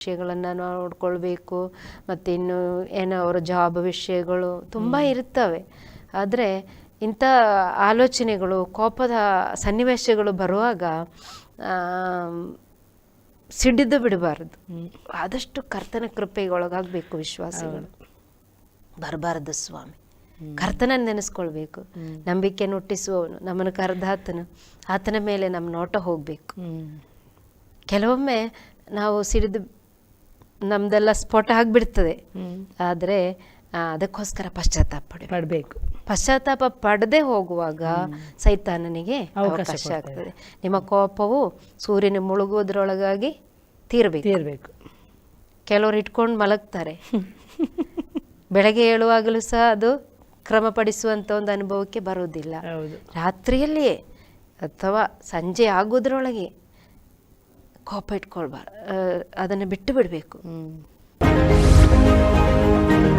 ವಿಷಯಗಳನ್ನು ನೋಡ್ಕೊಳ್ಬೇಕು ಮತ್ತು ಇನ್ನು ಏನೋ ಅವರ ಜಾಬ್ ವಿಷಯಗಳು ತುಂಬ ಇರ್ತವೆ. ಆದರೆ ಇಂಥ ಆಲೋಚನೆಗಳು ಕೋಪದ ಸನ್ನಿವೇಶಗಳು ಬರುವಾಗ ಸಿಡಿದು ಬಿಡಬಾರದು. ಆದಷ್ಟು ಕರ್ತನ ಕೃಪೆಗೆ ಒಳಗಾಗಬೇಕು ವಿಶ್ವಾಸಿಗಳು ಬರಬಾರದು ಸ್ವಾಮಿ. ಕರ್ತನ ನೆನೆಸ್ಕೊಳ್ಬೇಕು. ನಂಬಿಕೆಯನ್ನು ಹುಟ್ಟಿಸುವವನು ನಮ್ಮನ್ನು ಕರೆದಾತನು ಆತನ ಮೇಲೆ ನಮ್ಮ ನೋಟ ಹೋಗಬೇಕು. ಕೆಲವೊಮ್ಮೆ ನಾವು ಸಿಡಿದು ನಮ್ದೆಲ್ಲ ಸ್ಫೋಟ ಆಗಿಬಿಡ್ತದೆ. ಆದರೆ ಅದಕ್ಕೋಸ್ಕರ ಪಶ್ಚಾತ್ತಾಪ ಪಡಬೇಕು. ಪಶ್ಚಾತ್ತಾಪ ಪಡದೆ ಹೋಗುವಾಗ ಸೈತಾನನಿಗೆ ಅವಕಾಶ ಆಗ್ತದೆ. ನಿಮ್ಮ ಕೋಪವು ಸೂರ್ಯನ ಮುಳುಗುವುದರೊಳಗಾಗಿ ತೀರಬೇಕು. ತೀರ್ಬೇಕು. ಕೆಲವರು ಇಟ್ಕೊಂಡು ಮಲಗ್ತಾರೆ. ಬೆಳಗ್ಗೆ ಏಳುವಾಗಲೂ ಸಹ ಅದು ಕ್ರಮಪಡಿಸುವಂತ ಒಂದು ಅನುಭವಕ್ಕೆ ಬರುವುದಿಲ್ಲ. ರಾತ್ರಿಯಲ್ಲಿಯೇ ಅಥವಾ ಸಂಜೆ ಆಗೋದ್ರೊಳಗೆ ಕೋಪ ಇಟ್ಕೊಳ್ಬಾರ್ದು. ಅದನ್ನು ಬಿಟ್ಟು ಬಿಡಬೇಕು.